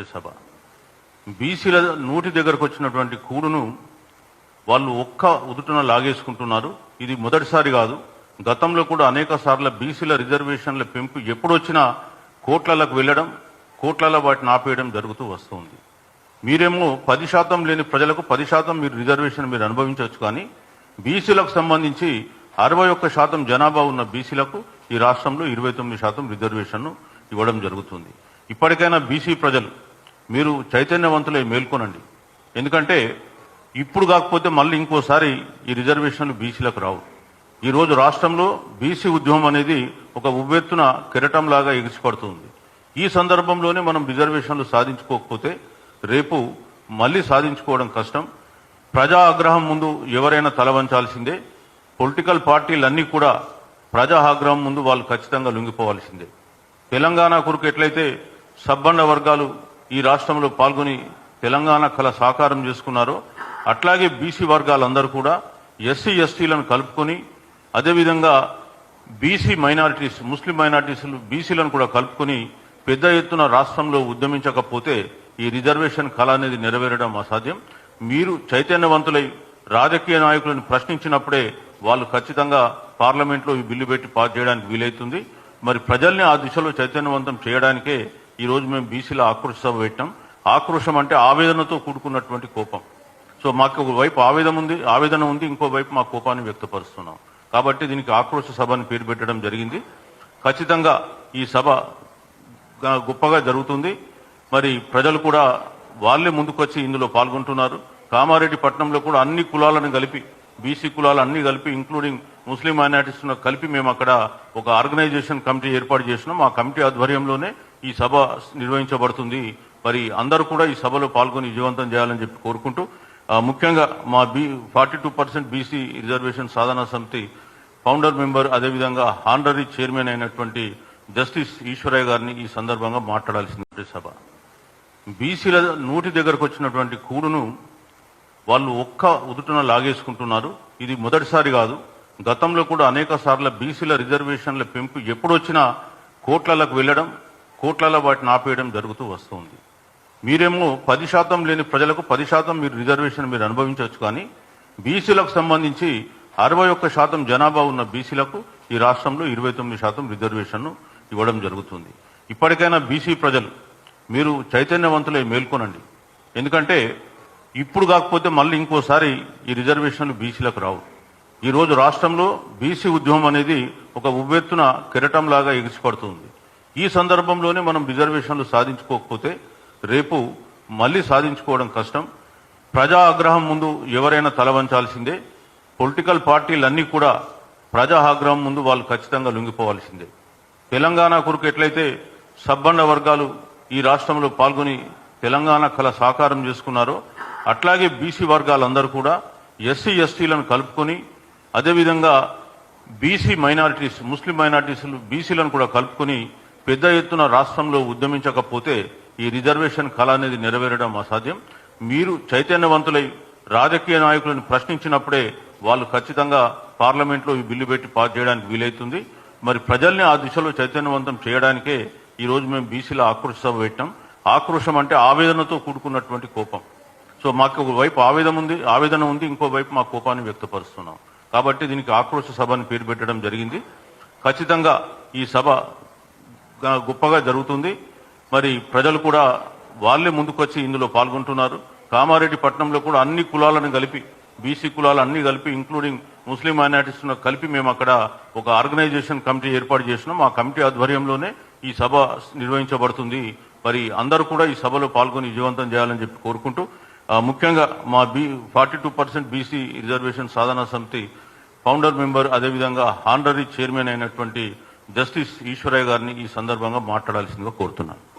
సభ. బీసీల నూటి దగ్గరకు వచ్చినటువంటి కూడును వాళ్ళు ఒక్క ఉదుటన లాగేసుకుంటున్నారు. ఇది మొదటిసారి కాదు. గతంలో కూడా అనేక సార్లు బీసీల రిజర్వేషన్ల పెంపు ఎప్పుడు వచ్చినా కోట్లలకు వెళ్ళడం కోట్లలో వాటిని ఆపేయడం జరుగుతూ వస్తుంది. మీరేమో పది శాతం లేని ప్రజలకు పది శాతం మీరు రిజర్వేషన్ మీరు అనుభవించవచ్చు కానీ బీసీలకు సంబంధించి అరవై ఒక్క శాతం జనాభా ఉన్న బీసీలకు ఈ రాష్ట్రంలో ఇరవై తొమ్మిది శాతం రిజర్వేషన్ను ఇవ్వడం జరుగుతుంది. ఇప్పటికైనా బీసీ ప్రజలు మీరు చైతన్యవంతులై మేల్కొనండి. ఎందుకంటే ఇప్పుడు కాకపోతే మళ్ళీ ఇంకోసారి ఈ రిజర్వేషన్లు బీసీలకు రావు. ఈరోజు రాష్ట్రంలో బీసీ ఉద్యమం అనేది ఒక ఉవ్వెత్తున కెరటంలాగా ఎగిసిపడుతుంది. ఈ సందర్భంలోనే మనం రిజర్వేషన్లు సాధించుకోకపోతే రేపు మళ్ళీ సాధించుకోవడం కష్టం. ప్రజా ఆగ్రహం ముందు ఎవరైనా తలవంచాల్సిందే పొలిటికల్ పార్టీలన్నీ కూడా ప్రజా ఆగ్రహం ముందు వాళ్ళు ఖచ్చితంగా లొంగిపోవాల్సిందే. తెలంగాణ కొరకు ఎట్లయితే సబ్బండ వర్గాలు ఈ రాష్ట్రంలో పాల్గొని తెలంగాణ కళ సాకారం చేసుకున్నారో అట్లాగే బీసీ వర్గాలందరూ కూడా ఎస్సీ ఎస్టీలను కలుపుకొని అదేవిధంగా బీసీ మైనారిటీస్ ముస్లిం మైనారిటీసులు బీసీలను కూడా కలుపుకొని పెద్ద ఎత్తున రాష్ట్రంలో ఉద్యమించకపోతే ఈ రిజర్వేషన్ కళ అనేది నెరవేరడం అసాధ్యం. మీరు చైతన్యవంతులై రాజకీయ నాయకులను ప్రశ్నించినప్పుడే వాళ్ళు ఖచ్చితంగా పార్లమెంట్లో ఈ బిల్లు పెట్టి పాస్ చేయడానికి వీలైతుంది. మరి ప్రజల్ని ఆ దిశలో చైతన్యవంతం చేయడానికే ఈరోజు మేము బీసీల ఆక్రోశ సభ పెట్టాం. ఆక్రోశం అంటే ఆవేదనతో కూడుకున్నటువంటి కోపం. సో మాకు ఒక వైపు ఆవేదన ఉంది ఆవేదన ఉంది ఇంకో వైపు మా కోపాన్ని వ్యక్తపరుస్తున్నాం. కాబట్టి దీనికి ఆక్రోశ సభ అని పేరు పెట్టడం జరిగింది. ఖచ్చితంగా ఈ సభ గొప్పగా జరుగుతుంది. మరి ప్రజలు కూడా వాళ్ళే ముందుకొచ్చి ఇందులో పాల్గొంటున్నారు. కామారెడ్డి పట్టణంలో కూడా అన్ని కులాలను కలిపి బీసీ కులాలు అన్ని కలిపి ఇంక్లూడింగ్ ముస్లిం మైనార్టీస్ కలిపి మేము అక్కడ ఒక ఆర్గనైజేషన్ కమిటీ ఏర్పాటు చేసినాం. ఆ కమిటీ ఆధ్వర్యంలోనే ఈ సభ నిర్వహించబడుతుంది. మరి అందరూ కూడా ఈ సభలో పాల్గొని విజయవంతం చేయాలని చెప్పి కోరుకుంటూ ముఖ్యంగా మా B forty two percent BC reservation Sadhana Samiti founder member అదేవిధంగా హానరీ చైర్మన్ అయినటువంటి జస్టిస్ ఈశ్వరయ్య గారిని ఈ సందర్భంగా మాట్లాడాల్సినటువంటి సభ. బీసీల నోటి దగ్గరకు వచ్చినటువంటి కూడును వాళ్ళు ఒక్క ఉదుటన లాగేసుకుంటున్నారు. ఇది మొదటిసారి కాదు. గతంలో కూడా అనేక సార్లు బీసీల రిజర్వేషన్ల పెంపు ఎప్పుడొచ్చినా కోట్లలకు వెళ్ళడం కోట్లలో వాటిని ఆపేయడం జరుగుతూ వస్తుంది మీరేమో పది శాతం లేని ప్రజలకు పది శాతం మీరు రిజర్వేషన్ మీరు అనుభవించవచ్చు కానీ బీసీలకు సంబంధించి అరవై ఒక్క శాతం జనాభా ఉన్న బీసీలకు ఈ రాష్ట్రంలో ఇరవై తొమ్మిది శాతం రిజర్వేషన్ను ఇవ్వడం జరుగుతుంది. ఇప్పటికైనా బీసీ ప్రజలు మీరు చైతన్యవంతులై మేల్కొనండి. ఎందుకంటే ఇప్పుడు కాకపోతే మళ్ళీ ఇంకోసారి ఈ రిజర్వేషన్లు బీసీలకు రావు. ఈరోజు రాష్ట్రంలో బీసీ ఉద్యమం అనేది ఒక ఉవ్వెత్తున కెరటంలాగా ఎగిసిపడుతుంది ఈ సందర్భంలోనే మనం రిజర్వేషన్లు సాధించుకోకపోతే రేపు మళ్ళీ సాధించుకోవడం కష్టం. ప్రజా ఆగ్రహం ముందు ఎవరైనా తలవంచాల్సిందే పొలిటికల్ పార్టీలన్నీ కూడా ప్రజా ఆగ్రహం ముందు వాళ్ళు ఖచ్చితంగా లొంగిపోవాల్సిందే. తెలంగాణ కొరకు ఎట్లయితే సబ్బండ వర్గాలు ఈ రాష్ట్రంలో పాల్గొని తెలంగాణ కళ సాకారం చేసుకున్నారో అట్లాగే బీసీ వర్గాలందరూ కూడా ఎస్సీ ఎస్టీలను కలుపుకొని అదేవిధంగా బీసీ మైనారిటీస్ ముస్లిం మైనారిటీసులు బీసీలను కూడా కలుపుకొని పెద్ద ఎత్తున రాష్ట్రంలో ఉద్యమించకపోతే ఈ రిజర్వేషన్ కళ అనేది నెరవేరడం అసాధ్యం. మీరు చైతన్యవంతులై రాజకీయ నాయకులను ప్రశ్నించినప్పుడే వాళ్ళు ఖచ్చితంగా పార్లమెంట్లో ఈ బిల్లు పెట్టి పాస్ చేయడానికి వీలవుతుంది మరి ప్రజల్ని ఆ దిశలో చైతన్యవంతం చేయడానికే ఈ రోజు మేము బీసీల ఆక్రోశ సభ పెట్టాం. ఆక్రోశం అంటే ఆవేదనతో కూడుకున్నటువంటి కోపం. సో మాకు ఒక వైపు ఆవేదన ఉంది ఆవేదన ఉంది ఇంకో వైపు మా కోపాన్ని వ్యక్తపరుస్తున్నాం. కాబట్టి దీనికి ఆక్రోశ సభ అని పేరు పెట్టడం జరిగింది. ఖచ్చితంగా ఈ సభ గొప్పగా జరుగుతుంది. మరి ప్రజలు కూడా వాళ్ళే ముందుకొచ్చి ఇందులో పాల్గొంటున్నారు. కామారెడ్డి పట్టణంలో కూడా అన్ని కులాలను కలిపి బీసీ కులాలు అన్ని కలిపి ఇంక్లూడింగ్ ముస్లిం మైనారిటీస్ కలిపి మేము అక్కడ ఒక ఆర్గనైజేషన్ కమిటీ ఏర్పాటు చేసినాం. ఆ కమిటీ ఆధ్వర్యంలోనే ఈ సభ నిర్వహించబడుతుంది. మరి అందరూ కూడా ఈ సభలో పాల్గొని విజయవంతం చేయాలని చెప్పి కోరుకుంటూ ముఖ్యంగా మా B forty two percent BC reservation Sadhana Samiti founder member అదేవిధంగా హానరీ చైర్మన్ అయినటువంటి జస్టిస్ ఈశ్వరయ్య గారిని ఈ సందర్భంగా మాట్లాడాల్సిందిగా కోరుతున్నాను.